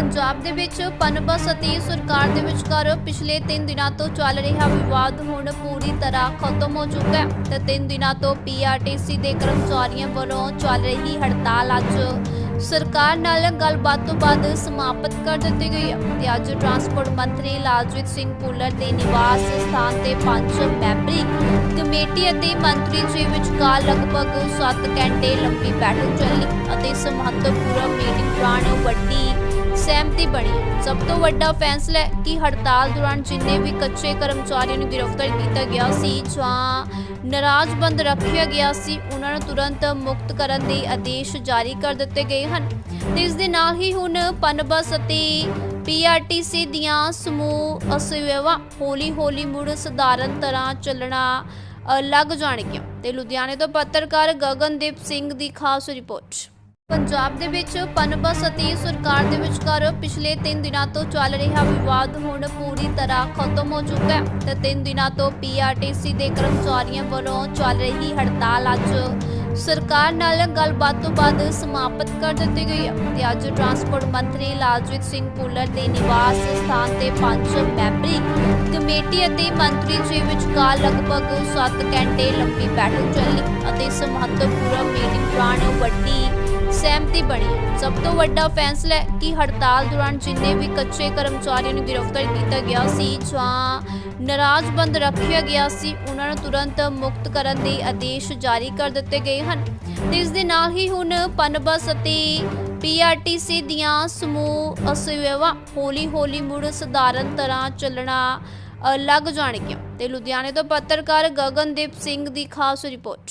ਪੰਜਾਬ ਦੇ ਵਿੱਚ ਪਨਬਸ ਅਤੇ ਸਰਕਾਰ ਦੇ ਵਿਚਕਾਰ ਪਿਛਲੇ 3 ਦਿਨਾਂ ਤੋਂ ਚੱਲ ਰਿਹਾ ਵਿਵਾਦ ਹੁਣ ਪੂਰੀ ਤਰ੍ਹਾਂ ਖਤਮ ਹੋ ਚੁੱਕਾ ਹੈ ਤੇ 3 ਦਿਨਾਂ ਤੋਂ ਪੀਆਰਟੀਸੀ ਦੇ ਕਰਮਚਾਰੀਆਂ ਵੱਲੋਂ ਚੱਲ ਰਹੀ ਹੜਤਾਲ ਅੱਜ ਸਰਕਾਰ ਨਾਲ ਗੱਲਬਾਤ ਤੋਂ ਬਾਅਦ ਸਮਾਪਤ ਕਰ ਦਿੱਤੀ ਗਈ ਹੈ ਤੇ ਅੱਜ ਟਰਾਂਸਪੋਰਟ ਮੰਤਰੀ ਲਾਲਜੀਤ ਸਿੰਘ ਭੁੱਲਰ ਦੇ ਨਿਵਾਸ ਸਥਾਨ ਤੇ ਪੰਜ ਮੈਂਬਰੀ ਕਮੇਟੀ ਅਤੇ ਮੰਤਰੀ ਜੀ ਵਿਚਕਾਰ ਲਗਭਗ 7 ਘੰਟੇ ਲੰਬੀ ਬੈਠਕ ਚੱਲੀ ਅਤੇ ਇਸ ਮਹੱਤਵਪੂਰਨ ਮੀਟਿੰਗ ਦੌਰਾਨ ਵੱਡੀ ਸਹਿਮਤੀ ਬਣੀ। ਸਭ ਤੋਂ ਵੱਡਾ ਫੈਸਲਾ ਹੈ ਕਿ ਹੜਤਾਲ ਦੌਰਾਨ ਜਿੰਨੇ ਵੀ ਕੱਚੇ ਕਰਮਚਾਰੀਆਂ ਨੂੰ ਗ੍ਰਿਫਤਾਰ ਕੀਤਾ ਗਿਆ ਸੀ ਜਾਂ ਨਾਰਾਜ਼ ਬੰਦ ਰੱਖਿਆ ਗਿਆ ਸੀ, ਉਹਨਾਂ ਨੂੰ ਤੁਰੰਤ ਮੁਕਤ ਕਰਨ ਦੇ ਆਦੇਸ਼ ਜਾਰੀ ਕਰ ਦਿੱਤੇ ਗਏ ਹਨ। ਤੇ ਇਸ ਦੇ ਨਾਲ ਹੀ ਹੁਣ ਪਨਬਸ ਅਤੇ ਪੀਆਰਟੀਸੀ ਦੀਆਂ ਸਮੂਹ ਸੇਵਾਵਾਂ ਹੌਲੀ-ਹੌਲੀ ਮੁੜ ਸਧਾਰਨ ਤਰ੍ਹਾਂ ਚੱਲਣਾ ਲੱਗ ਜਾਣਗੀਆਂ। ਤੇ ਲੁਧਿਆਣੇ ਤੋਂ ਪੱਤਰਕਾਰ ਗਗਨਦੀਪ ਸਿੰਘ ਦੀ ਖਾਸ ਰਿਪੋਰਟ। ਪੰਜਾਬ ਦੇ ਵਿੱਚ ਪਨਬਸ ਅਤੇ ਸਰਕਾਰ ਦੇ ਵਿਚਕਾਰ ਪਿਛਲੇ 3 ਦਿਨਾਂ ਤੋਂ ਚੱਲ ਰਿਹਾ ਵਿਵਾਦ ਹੁਣ ਪੂਰੀ ਤਰ੍ਹਾਂ ਖਤਮ ਹੋ ਚੁੱਕਾ ਹੈ ਤੇ 3 ਦਿਨਾਂ ਤੋਂ ਪੀਆਰਟੀਸੀ ਦੇ ਕਰਮਚਾਰੀਆਂ ਵੱਲੋਂ ਚੱਲ ਰਹੀ ਹੜਤਾਲ ਅੱਜ ਸਰਕਾਰ ਨਾਲ ਗੱਲਬਾਤ ਤੋਂ ਬਾਅਦ ਸਮਾਪਤ ਕਰ ਦਿੱਤੀ ਗਈ ਹੈ ਤੇ ਅੱਜ ਟਰਾਂਸਪੋਰਟ ਮੰਤਰੀ ਲਾਲਜੀਤ ਸਿੰਘ ਭੁੱਲਰ ਦੇ ਨਿਵਾਸ ਸਥਾਨ ਤੇ ਪੰਜ ਮੈਂਬਰੀ ਕਮੇਟੀ ਅਤੇ ਮੰਤਰੀ ਜੀ ਵਿਚਕਾਰ ਲਗਭਗ 7 ਘੰਟੇ ਲੰਬੀ ਬੈਠਕ ਚੱਲੀ ਅਤੇ ਇਸ ਮਹੱਤਵਪੂਰਨ ਮੀਟਿੰਗ ਦੌਰਾਨ ਵੱਡੀ ਸਹਿਮਤੀ ਬਣੀ। ਹੈ। ਸਭ ਤੋਂ ਵੱਡਾ ਫੈਸਲਾ ਹੈ ਕਿ ਹੜਤਾਲ ਦੌਰਾਨ ਜਿੰਨੇ ਵੀ ਕੱਚੇ ਕਰਮਚਾਰੀਆਂ ਨੂੰ ਗ੍ਰਿਫਤਾਰ ਕੀਤਾ ਗਿਆ ਸੀ ਜਾਂ ਨਾਰਾਜ਼ ਬੰਦ ਰੱਖਿਆ ਗਿਆ ਸੀ, ਉਹਨਾਂ ਨੂੰ ਤੁਰੰਤ ਮੁਕਤ ਕਰਨ ਦੇ ਆਦੇਸ਼ ਜਾਰੀ ਕਰ ਦਿੱਤੇ ਗਏ ਹਨ। ਤੇ ਇਸ ਦੇ ਨਾਲ ਹੀ ਹੁਣ ਪਨਬਸ ਅਤੇ ਪੀਆਰਟੀਸੀ ਦੀਆਂ ਸਮੂਹ ਸੇਵਾਵਾਂ ਹੌਲੀ-ਹੌਲੀ ਮੁੜ ਸਧਾਰਨ ਤਰ੍ਹਾਂ ਚੱਲਣਾ ਲੱਗ ਜਾਣਗੀਆਂ। ਤੇ ਲੁਧਿਆਣੇ ਤੋਂ ਪੱਤਰਕਾਰ ਗਗਨਦੀਪ ਸਿੰਘ ਦੀ ਖਾਸ ਰਿਪੋਰਟ।